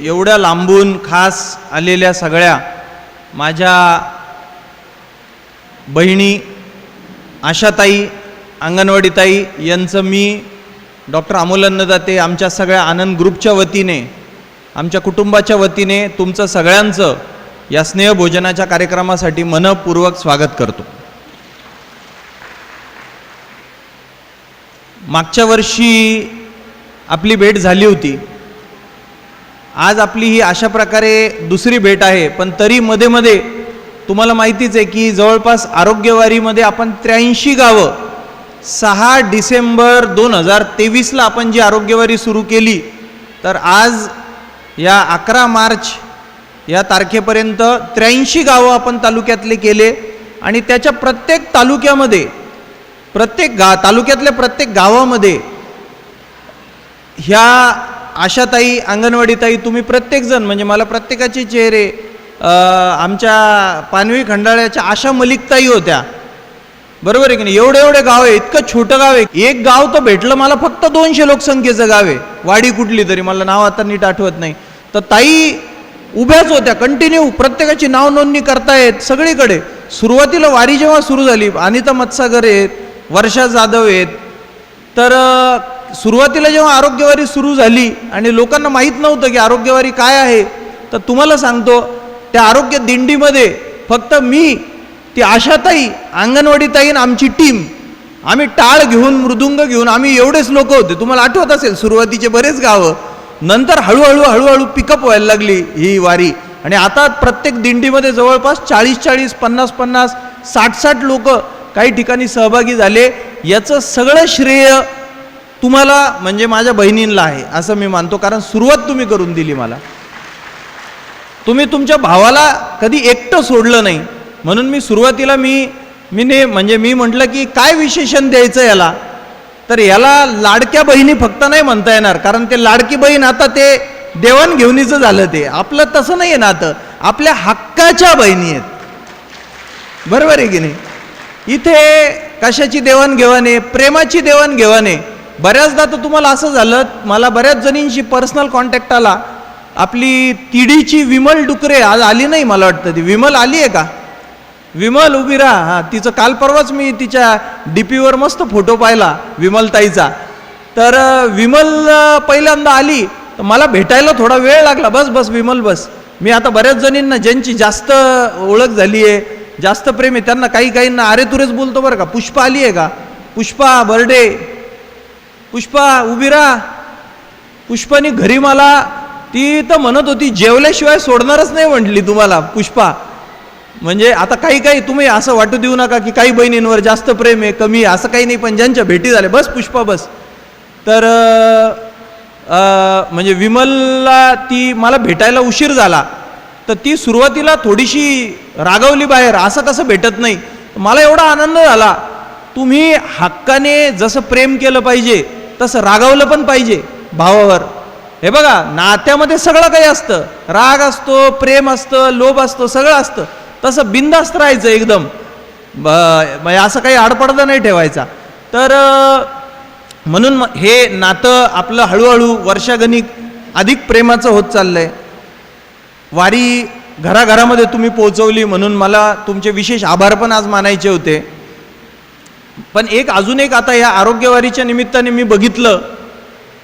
एवढ्या लांबून खास आलेल्या सगळ्या माझ्या बहिणी आशाताई अंगणवाडीताई यांचं मी डॉक्टर अमोल जाते आमच्या सगळ्या आनंद ग्रुपच्या वतीने आमच्या कुटुंबाच्या वतीने तुमचं सगळ्यांचं या स्नेहभोजनाच्या कार्यक्रमासाठी मनपूर्वक स्वागत करतो. मागच्या वर्षी आपली भेट झाली होती. आज आपली ही अशा प्रकारे दुसरी भेट आहे पण तरी मध्ये मध्ये तुम्हाला माहितीच आहे की जवळपास आरोग्यवारीमध्ये आपण त्र्याऐंशी गावं सहा डिसेंबर दोन हजार तेवीसला आपण जी आरोग्यवारी सुरू केली तर आज या अकरा मार्च या तारखेपर्यंत त्र्याऐंशी गावं आपण तालुक्यातले केले आणि त्याच्या प्रत्येक तालुक्यामध्ये प्रत्येक गा तालुक्यातल्या प्रत्येक गावामध्ये ह्या आशाताई अंगणवाडीताई तुम्ही प्रत्येकजण म्हणजे मला प्रत्येकाचे चेहरे आमच्या पानवी खंडाळ्याच्या आशा मलिकताई होत्या. बरोबर आहे की नाही? एवढे एवढे गाव आहे इतकं छोटं गाव आहे. एक गाव तर भेटलं मला फक्त दोनशे लोकसंख्येचं गाव आहे. वाडी कुठली तरी मला नाव आता नीट आठवत नाही. तर ताई उभ्याच होत्या कंटिन्यू प्रत्येकाची नाव नोंदणी करतायत सगळीकडे. सुरुवातीला वारी जेव्हा सुरू झाली अनिता मत्सागर आहेत वर्षा जाधव आहेत तर सुरुवातीला जेव्हा आरोग्यवारी सुरू झाली आणि लोकांना माहीत नव्हतं की आरोग्यवारी काय आहे तर तुम्हाला सांगतो त्या आरोग्य दिंडीमध्ये फक्त मी ती आशाताई अंगणवाडीताई आणि आमची टीम आम्ही टाळ घेऊन मृदुंग घेऊन आम्ही एवढेच लोक होते. तुम्हाला आठवत असेल सुरुवातीचे बरेच गावं नंतर हळूहळू हळूहळू पिकअप व्हायला लागली ही वारी. आणि आता प्रत्येक दिंडीमध्ये जवळपास चाळीस चाळीस पन्नास पन्नास साठ साठ लोक काही ठिकाणी सहभागी झाले. याचं सगळं श्रेय तुम्हाला म्हणजे माझ्या बहिणींना आहे असं मी मानतो. कारण सुरुवात तुम्ही करून दिली मला. तुम्ही तुमच्या भावाला कधी एकटं सोडलं नाही. म्हणून मी सुरुवातीला मी मी ने म्हणजे मी म्हटलं की काय विशेषण द्यायचं याला? तर याला लाडक्या बहिणी फक्त नाही म्हणता येणार. कारण ते लाडकी बहीण आता ते देवाणघेवणीचं झालं ते. आपलं तसं नाही आहे नातं. आपल्या हक्काच्या बहिणी आहेत. बरोबर आहे की नाही? इथे कशाची देवाणघेवाण आहे? प्रेमाची देवाणघेवाण आहे. बऱ्याचदा तर तुम्हाला असं झालं मला बऱ्याच जणींशी पर्सनल कॉन्टॅक्ट आला. आपली तिडीची विमल डुकरे आज आली नाही मला वाटतं ती. विमल आली आहे का? विमल उभी राहा. हां तिचं काल परवाच मी तिच्या डी पीवर मस्त फोटो पाहिला विमलताईचा. तर विमल पहिल्यांदा आली. तर मला भेटायला थोडा वेळ लागला. बस बस विमल बस. मी आता बऱ्याच जणींना ज्यांची जास्त ओळख झाली आहे जास्त प्रेम आहे त्यांना काही काहींना अरे तुरेच बोलतो बरं का. पुष्पा आली आहे का? पुष्पा बर्डे. पुष्पा उभी राहा. पुष्पानी घरी मला ती तर म्हणत होती जेवल्याशिवाय सोडणारच नाही म्हटली तुम्हाला पुष्पा. म्हणजे आता काही काही तुम्ही असं वाटू देऊ नका की काही बहिणींवर जास्त प्रेम आहे कमी असं काही नाही पण ज्यांच्या भेटी झाल्या बस पुष्पा बस. तर म्हणजे विमलला ती मला भेटायला उशीर झाला. तर ती सुरुवातीला थोडीशी रागवली बाहेर असं कसं भेटत नाही. मला एवढा आनंद झाला. तुम्ही हक्काने जसं प्रेम केलं पाहिजे तसं रागावलं पण पाहिजे भावावर. हे बघा नात्यामध्ये सगळं काही असतं. राग असतो प्रेम असतं लोभ असतो सगळं असतं. तसं बिंदास्त राहायचं एकदम. ब म्हणजे असं काही आडपडदा नाही ठेवायचा. तर म्हणून हे नातं आपलं हळूहळू वर्षागणिक अधिक प्रेमाचं होत चाललं आहे वारी घराघरामध्ये तुम्ही पोहोचवली म्हणून मला तुमचे विशेष आभार पण आज मानायचे होते. पण एक अजून एक आता या आरोग्यवारीच्या निमित्ताने मी बघितलं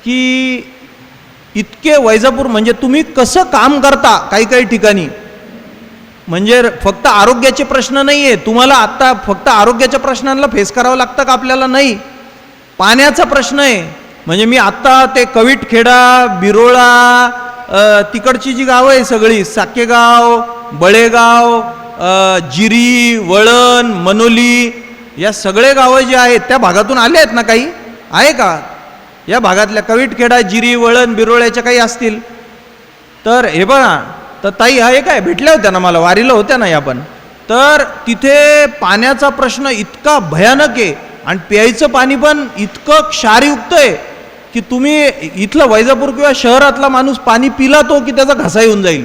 की इतके वैजापूर म्हणजे तुम्ही कसं काम करता काही काही ठिकाणी? म्हणजे फक्त आरोग्याचे प्रश्न नाही आहे तुम्हाला आत्ता फक्त आरोग्याच्या प्रश्नांना फेस करावं लागतं का आपल्याला? नाही. पाण्याचा प्रश्न आहे. म्हणजे मी आत्ता ते कविटखेडा बिरोळा तिकडची जी गावं आहे सगळी साकेगाव बळेगाव जिरी वळण मनोली या सगळे गावं जी आहेत त्या भागातून आले आहेत ना काही? आहे का? या भागातल्या कविटखेडा जिरी वळण बिरोळ्याच्या काही असतील? तर हे बघा तर ताई हा एक आहे भेटल्या होत्या ना मला वारीला होत्या ना या पण. तर तिथे पाण्याचा प्रश्न इतका भयानक आहे आणि प्यायचं पाणी पण इतकं क्षारयुक्त आहे की तुम्ही इथलं वैजापूर किंवा शहरातला माणूस पाणी पिला तो की त्याचा घसा येऊन जाईल.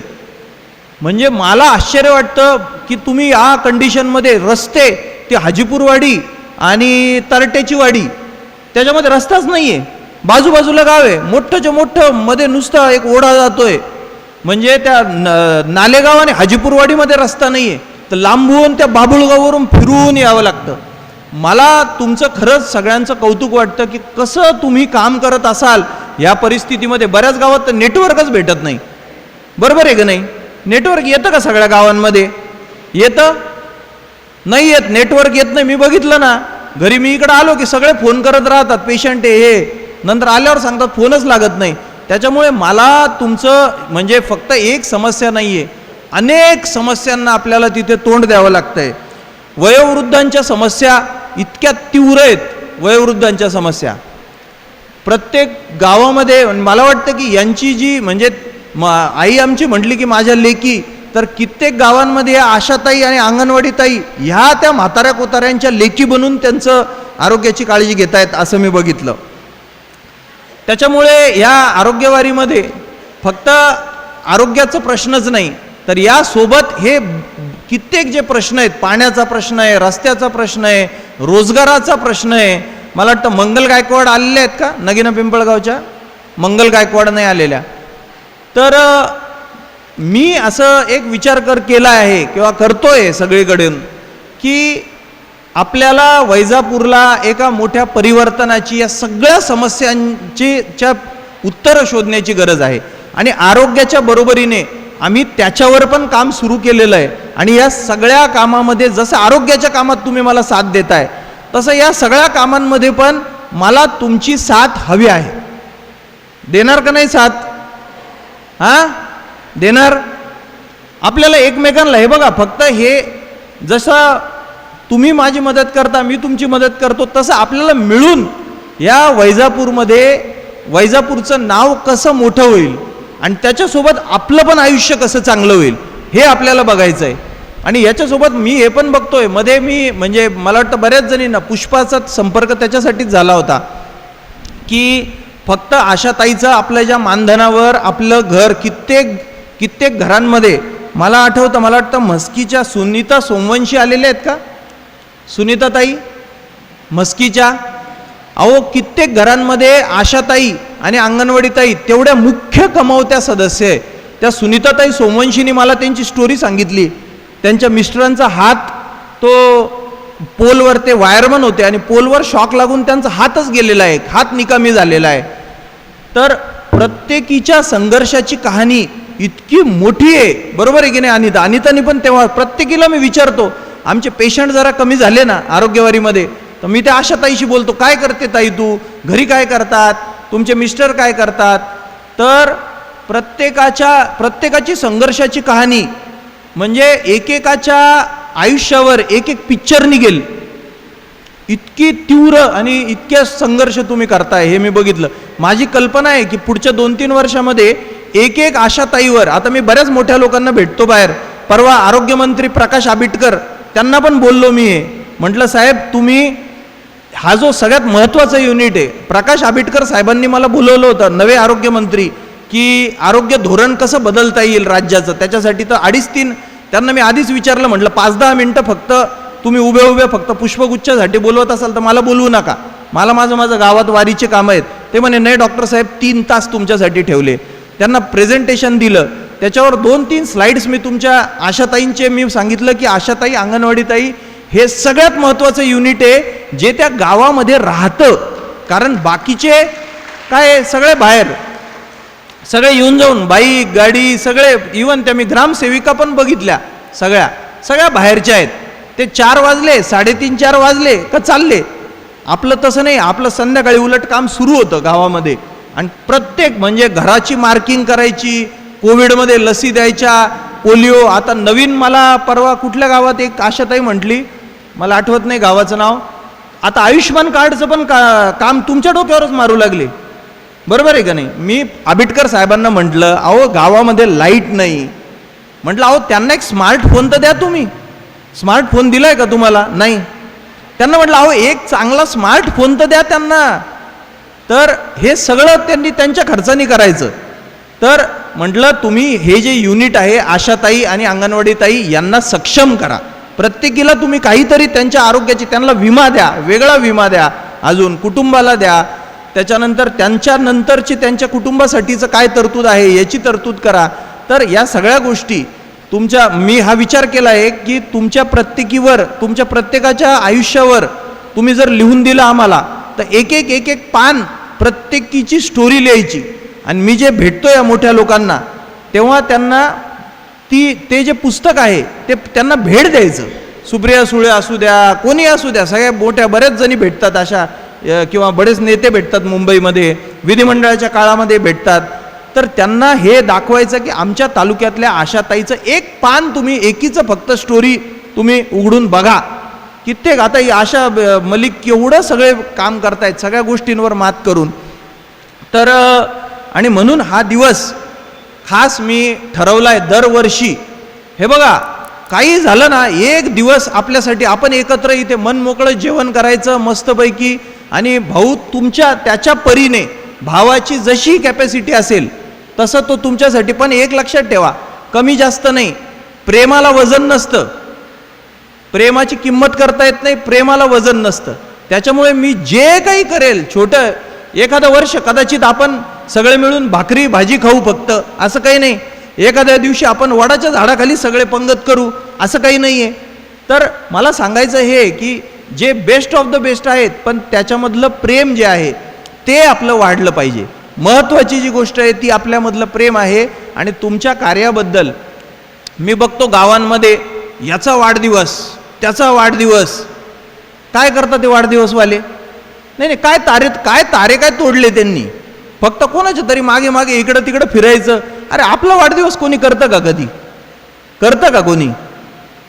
म्हणजे मला आश्चर्य वाटतं की तुम्ही या कंडिशनमध्ये रस्ते ती हाजीपूरवाडी आणि तरट्याची वाडी. त्याच्यामध्ये रस्ताच नाही आहे बाजूबाजूला गाव आहे. मोठंच्या मोठं मध्ये नुसतं एक ओढा जातोय. म्हणजे त्या न नालेगाव आणि हाजीपूरवाडीमध्ये रस्ता नाही आहे तर लांबून त्या बाबुळगाववरून फिरून यावं लागतं. मला तुमचं खरंच सगळ्यांचं कौतुक वाटतं की कसं तुम्ही काम करत असाल या परिस्थितीमध्ये. बऱ्याच गावात तर नेटवर्कच भेटत नाही. बरोबर आहे का नाही? नेटवर्क येतं का सगळ्या गावांमध्ये? येतं? नाही येत नेटवर्क येत नाही. मी बघितलं ना घरी मी इकडं आलो की सगळे फोन करत राहतात. पेशंट आहे हे. नंतर आल्यावर सांगतात फोनच लागत नाही. त्याच्यामुळे मला तुमचं म्हणजे फक्त एक समस्या नाही आहे अनेक समस्यांना आपल्याला तिथे तोंड द्यावं लागतं आहे वयोवृद्धांच्या समस्या इतक्या तीव्र आहेत वयोवृद्धांच्या समस्या. प्रत्येक गावामध्ये मला वाटतं की यांची जी म्हणजे आई आमची म्हटली की माझ्या लेकी तर कित्येक गावांमध्ये या आशाताई आणि अंगणवाडीताई ह्या त्या म्हाताऱ्या कोताऱ्यांच्या लेखी बनून त्यांचं आरोग्याची काळजी घेत आहेत असं मी बघितलं. त्याच्यामुळे ह्या आरोग्यवारीमध्ये फक्त आरोग्याचा प्रश्नच नाही तर यासोबत हे कित्येक जे प्रश्न आहेत पाण्याचा प्रश्न आहे रस्त्याचा प्रश्न आहे रोजगाराचा प्रश्न आहे मला वाटतं मंगल गायकवाड आलेले आहेत का? नगीना पिंपळगावच्या? मंगल गायकवाड नाही आलेल्या. तर मी असं एक विचार कर केला आहे किंवा करतोय सगळीकडून की आपल्याला वैजापूरला एका मोठ्या परिवर्तनाची या सगळ्या समस्यांची च्या उत्तरं शोधण्याची गरज आहे. आणि आरोग्याच्या बरोबरीने आम्ही त्याच्यावर पण काम सुरू केलेलं आहे. आणि या सगळ्या कामामध्ये जसं आरोग्याच्या कामात तुम्ही मला साथ देताय तसं या सगळ्या कामांमध्ये पण मला तुमची साथ हवी आहे. देणार का नाही साथ? हां? देणार? आपल्याला एकमेकांना हे बघा फक्त हे जसं तुम्ही माझी मदत करता मी तुमची मदत करतो तसं आपल्याला मिळून या वैजापूरमध्ये वैजापूरचं नाव कसं मोठं होईल आणि त्याच्यासोबत आपलं पण आयुष्य कसं चांगलं होईल हे आपल्याला बघायचं आहे आणि याच्यासोबत मी हे पण बघतोयमध्ये मी म्हणजे मला वाटतं बऱ्याच जणींना पुष्पाचा संपर्क त्याच्यासाठीच झाला होता की फक्त आशाताईचं आपल्या ज्या मानधनावर आपलं घर कित्येक कित्येक घरांमध्ये मला आठवतं मला वाटतं म्हस्कीच्या सुनीता सोमवंशी आलेल्या आहेत का? सुनीताताई म्हस्कीच्या अहो कित्येक घरांमध्ये आशाताई आणि अंगणवाडीताई तेवढ्या मुख्य कमावत्या सदस्य आहे त्या सुनीताताई सोमवंशीनी मला त्यांची स्टोरी सांगितली. त्यांच्या मिस्टरांचा हात तो पोलवर ते वायरमन होते आणि पोलवर शॉक लागून त्यांचा हातच गेलेला आहे. हात निकामी झालेला आहे. तर प्रत्येकीच्या संघर्षाची कहाणी इतकी मोठी आहे. बरोबर आहे की नाही? अनिता अनितानी पण तेव्हा प्रत्येकीला मी विचारतो आमचे पेशंट जरा कमी झाले ना आरोग्यवारीमध्ये तर मी त्या आशा ताईशी बोलतो काय करते ताई तू? घरी काय करतात? तुमचे मिस्टर काय करतात? तर प्रत्येकाच्या प्रत्येकाची संघर्षाची कहाणी म्हणजे एकेकाच्या आयुष्यावर एक एक पिक्चर निघेल. इतकी तीव्र आणि इतक्या संघर्ष तुम्ही करताय हे मी बघितलं. माझी कल्पना आहे की पुढच्या दोन तीन वर्षामध्ये एक एक आशाताईवर. आता मी बऱ्याच मोठ्या लोकांना भेटतो बाहेर. परवा आरोग्यमंत्री प्रकाश आबिटकर त्यांना पण बोललो मी. हे म्हटलं साहेब तुम्ही हा जो सगळ्यात महत्त्वाचा युनिट आहे. प्रकाश आबिटकर साहेबांनी मला बोलवलं होतं नवे आरोग्यमंत्री की आरोग्य धोरण कसं बदलता येईल राज्याचं? त्याच्यासाठी तर अडीच तीन त्यांना मी आधीच विचारलं म्हटलं पाच दहा मिनटं फक्त तुम्ही उभे उभे फक्त पुष्पगुच्छासाठी बोलवत असाल तर मला बोलवू नका. मला माझं माझं गावात वारीचे कामं आहेत. ते म्हणे नाही डॉक्टर साहेब तीन तास तुमच्यासाठी ठेवले. त्यांना प्रेझेंटेशन दिलं. त्याच्यावर दोन तीन स्लाइड्स मी तुमच्या आशाताईंचे मी सांगितलं की आशाताई अंगणवाडीताई हे सगळ्यात महत्त्वाचं युनिट आहे जे त्या गावामध्ये राहतं. कारण बाकीचे काय सगळे बाहेर. सगळे येऊन जाऊन बाईक गाडी सगळे इवन त्या मी ग्रामसेविका पण बघितल्या सगळ्या. सगळ्या बाहेरच्या आहेत. ते चार वाजले साडेतीन चार वाजले का चालले? आपलं तसं नाही आपलं संध्याकाळी उलट काम सुरू होतं गावामध्ये. आणि प्रत्येक म्हणजे घराची मार्किंग करायची कोविडमध्ये लसी द्यायच्या पोलिओ. आता नवीन मला परवा कुठल्या गावात एक आशाताई म्हटली मला आठवत नाही गावाचं नाव. आता आयुष्यमान कार्डचं पण का काम तुमच्या डोक्यावरच मारू लागले. बरोबर आहे का नाही? मी आबिटकर साहेबांना म्हटलं अहो गावामध्ये लाइट नाही. म्हटलं अहो त्यांना एक स्मार्टफोन तर द्या तुम्ही. स्मार्टफोन दिला आहे का तुम्हाला? नाही. त्यांना म्हटलं अहो एक चांगला स्मार्टफोन तर द्या त्यांना. तर हे सगळं त्यांनी त्यांच्या खर्चानी करायचं. तर म्हटलं तुम्ही हे जे युनिट आहे आशाताई आणि अंगणवाडीताई यांना सक्षम करा. प्रत्येकीला तुम्ही काहीतरी त्यांच्या आरोग्याची त्यांना विमा द्या वेगळा विमा द्या अजून कुटुंबाला द्या. त्याच्यानंतर त्यांच्या नंतरची त्यांच्या कुटुंबासाठीचं काय तरतूद आहे याची तरतूद करा. तर या सगळ्या गोष्टी तुमच्या मी हा विचार केला आहे की तुमच्या प्रत्येकीवर तुमच्या प्रत्येकाच्या आयुष्यावर तुम्ही जर लिहून दिलं आम्हाला तर एक एक एक एक पान प्रत्येकीची स्टोरी लिहायची. आणि मी जे भेटतो या मोठ्या लोकांना तेव्हा त्यांना ती ते जे पुस्तक आहे ते त्यांना भेट द्यायचं. सुप्रिया सुळे असू द्या कोणी असू द्या सगळ्या मोठ्या बऱ्याच जणी भेटतात अशा किंवा बरेच नेते भेटतात मुंबईमध्ये विधिमंडळाच्या काळामध्ये भेटतात. तर त्यांना हे दाखवायचं की आमच्या तालुक्यातल्या आशाताईचं एक पान तुम्ही एकीचं फक्त स्टोरी तुम्ही उघडून बघा. कित्येक आता ही आशा मलिक केवढं सगळे काम करतायत सगळ्या गोष्टींवर मात करून. तर आणि म्हणून हा दिवस खास मी ठरवला आहे दरवर्षी. हे बघा काही झालं ना एक दिवस आपल्यासाठी आपण एकत्र इथे मन मोकळं जेवण करायचं मस्तपैकी आणि भाऊ तुमच्या त्याच्या परीने भावाची जशी कॅपॅसिटी असेल तसं तो तुमच्यासाठी पण एक लक्षात ठेवा. कमी जास्त नाही. प्रेमाला वजन नसतं. प्रेमाची किंमत करता येत नाही प्रेमाला वजन नसतं. त्याच्यामुळे मी जे काही करेल छोटं एखादं वर्ष कदाचित आपण सगळे मिळून भाकरी भाजी खाऊ फक्त असं काही नाही. एखाद्या दिवशी आपण वडाच्या झाडाखाली सगळे पंगत करू असं काही नाही आहे तर मला सांगायचं हे की जे बेस्ट ऑफ द बेस्ट आहेत पण त्याच्यामधलं प्रेम जे आहे ते आपलं वाढलं पाहिजे. महत्त्वाची जी गोष्ट आहे ती आपल्यामधलं प्रेम आहे आणि तुमच्या कार्याबद्दल मी बघतो गावांमध्ये याचा वाढदिवस. त्याचा वाढदिवस. काय करतात ते वाढदिवसवाले? नाही नाही काय तारे काय तारे काय तोडले त्यांनी? फक्त कोणाच्या तरी मागे मागे इकडं तिकडं फिरायचं. अरे आपला वाढदिवस कोणी करतं का कधी? करतं का कोणी?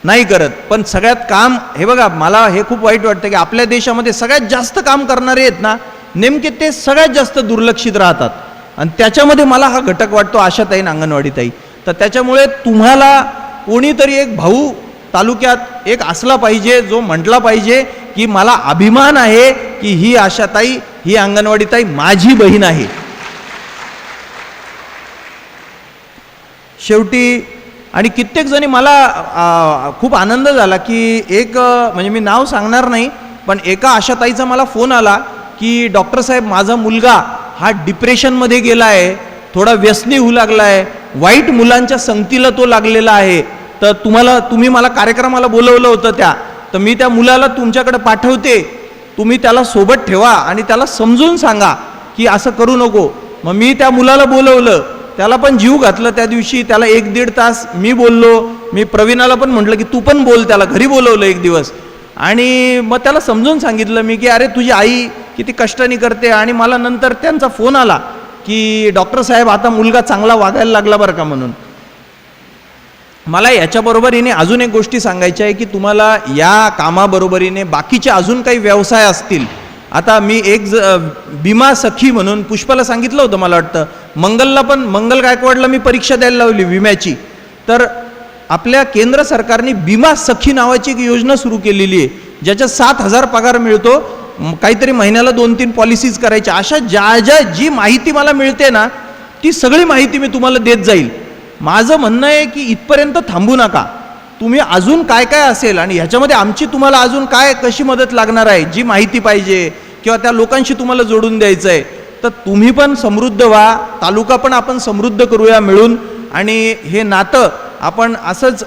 नाही करत. पण सगळ्यात काम हे बघा मला हे खूप वाईट वाटतं की आपल्या देशामध्ये सगळ्यात जास्त काम करणारे आहेत ना नेमके ते सगळ्यात जास्त दुर्लक्षित राहतात. आणि त्याच्यामध्ये मला हा घटक वाटतो आशाताई आणि अंगणवाडीताई. तर त्याच्यामुळे तुम्हाला कोणीतरी एक भाऊ तालुक्यात एक असला पाहिजे जो म्हटला पाहिजे की मला अभिमान आहे की ही आशाताई ही अंगणवाडीताई माझी बहीण आहे. शेवटी आणि कित्येक जणी मला खूप आनंद झाला की एक म्हणजे मी नाव सांगणार नाही पण एका आशाताईचा मला फोन आला की डॉक्टर साहेब माझा मुलगा हा डिप्रेशनमध्ये गेला आहे थोडा व्यसनी होऊ लागला आहे वाईट मुलांच्या संगतीला तो लागलेला आहे तर तुम्हाला तुम्ही मला कार्यक्रमाला बोलवलं होतं त्या. तर मी त्या मुलाला तुमच्याकडे पाठवते. तुम्ही त्याला सोबत ठेवा आणि त्याला समजून सांगा की असं करू नको. मग मी त्या मुलाला बोलवलं. त्याला पण जीव घातलं त्या दिवशी. त्याला एक दीड तास मी बोललो. मी प्रवीणाला पण म्हटलं की तू पण बोल त्याला. घरी बोलवलं एक दिवस. आणि मग त्याला समजून सांगितलं मी की अरे तुझी आई किती कष्टाने करते. आणि मला नंतर त्यांचा फोन आला की डॉक्टर साहेब आता मुलगा चांगला वागायला लागला बरं का म्हणून. मला याच्याबरोबरीने अजून एक गोष्टी सांगायच्या आहे की तुम्हाला या कामाबरोबरीने बाकीचे अजून काही व्यवसाय असतील. आता मी एक ज विमा सखी म्हणून पुष्पाला सांगितलं होतं मला वाटतं. मंगलला पण मंगल गायकवाडला मी परीक्षा द्यायला लावली विम्याची तर आपल्या केंद्र सरकारने विमा सखी नावाची एक योजना सुरू केलेली आहे ज्याच्यात सात हजार पगार मिळतो. काहीतरी महिन्याला दोन तीन पॉलिसीज करायच्या. अशा ज्या ज्या जी माहिती मला मिळते ना ती सगळी माहिती मी तुम्हाला देत जाईल. माझं म्हणणं आहे की इथपर्यंत थांबू नका. तुम्ही अजून काय काय असेल आणि ह्याच्यामध्ये आमची तुम्हाला अजून काय कशी मदत लागणार आहे जी माहिती पाहिजे किंवा त्या लोकांशी तुम्हाला जोडून द्यायचं आहे तर तुम्ही पण समृद्ध व्हा तालुका पण आपण समृद्ध करूया मिळून. आणि हे नातं आपण असंच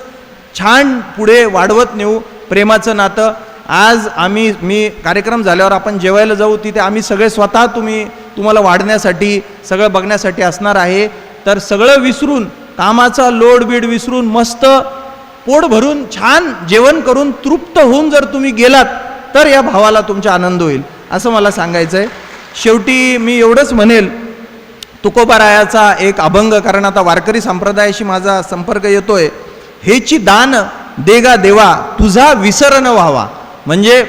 छान पुढे वाढवत नेऊ प्रेमाचं नातं. आज आम्ही मी कार्यक्रम झाल्यावर आपण जेवायला जाऊ तिथे आम्ही सगळे स्वतः तुम्ही तुम्हाला वाढण्यासाठी सगळं बघण्यासाठी असणार आहे. तर सगळं विसरून कामाचा लोड बीड विसरून मस्त पोट भरून छान जेवण करून तृप्त होऊन जर तुम्ही गेलात तर या भावाला तुमचा आनंद होईल. असं मला सांगायचं आहे शेवटी मी एवढंच म्हणेल तुकोबारायाचा एक अभंग कारण आता वारकरी संप्रदायाशी माझा संपर्क येतोय. हेची दान देगा देवा तुझा विसर न व्हावा. म्हणजे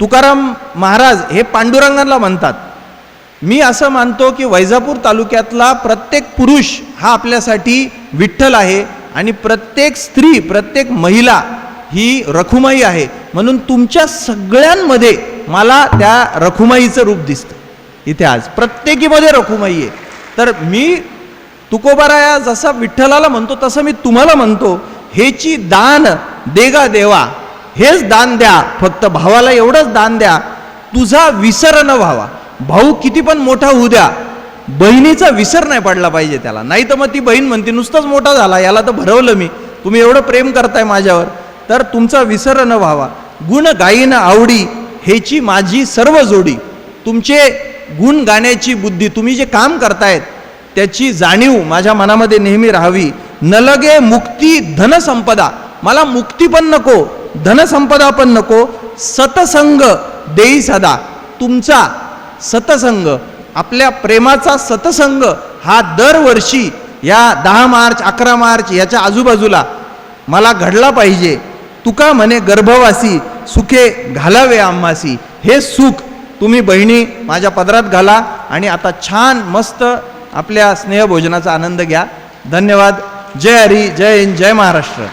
तुकाराम महाराज हे पांडुरंगाला म्हणतात. मी असं मानतो की वैजापूर तालुक्यातला प्रत्येक पुरुष हा आपल्यासाठी विठ्ठल आहे आणि प्रत्येक स्त्री प्रत्येक महिला ही रखुमाई आहे. म्हणून तुमच्या सगळ्यांमध्ये मला त्या रखुमाईचं रूप दिसतं. इथे आज प्रत्येकीमध्ये रखुमाई आहे. तर मी तुकोबाराया जसा विठ्ठलाला म्हणतो तसं मी तुम्हाला म्हणतो हेची दान देगा देवा हेच दान द्या फक्त भावाला एवढंच दान द्या तुझा विसर न व्हावा. भाऊ किती पण मोठा होऊ द्या बहिणीचा विसर नाही पडला पाहिजे त्याला. नाही तर मग ती बहीण म्हणते नुसताच मोठा झाला याला तर भरवलं मी. तुम्ही एवढं प्रेम करताय माझ्यावर. तर तुमचा विसर न व्हावा. गुण गायीन आवडी हेची माझी सर्व जोडी. तुमचे गुण गाण्याची बुद्धी तुम्ही जे काम करतायत त्याची जाणीव माझ्या मनामध्ये नेहमी राहावी. न लगे मुक्ती धनसंपदा मला मुक्ती पण नको धनसंपदा पण नको. सतसंग देई सदा. तुमचा सतसंग आपल्या प्रेमाचा सतसंग हा दरवर्षी या दहा मार्च अकरा मार्च याच्या आजूबाजूला मला घडला पाहिजे. तुका म्हणे गर्भवासी सुखे घालावे आम्हासी हे सुख तुम्ही बहिणी माझ्या पदरात घाला आणि आता छान मस्त आपल्या स्नेहभोजनाचा आनंद घ्या. धन्यवाद. जय हरी जय हिंद जय महाराष्ट्र.